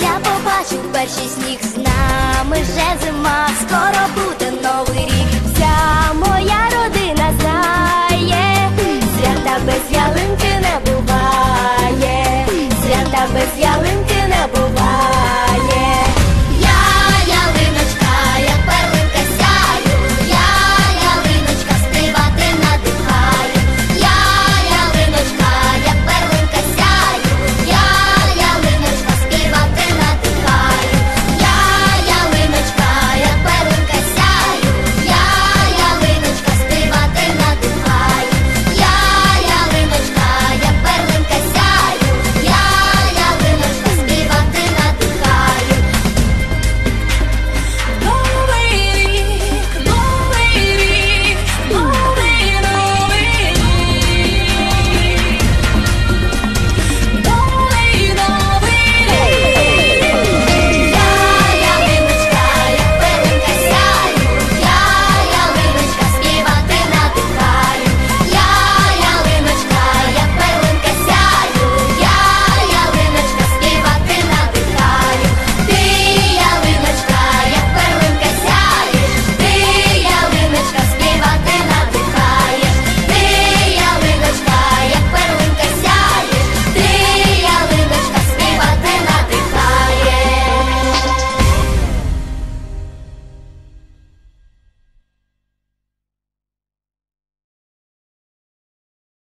Я побачу перший сніг з нами вже зима, скоро буде нова.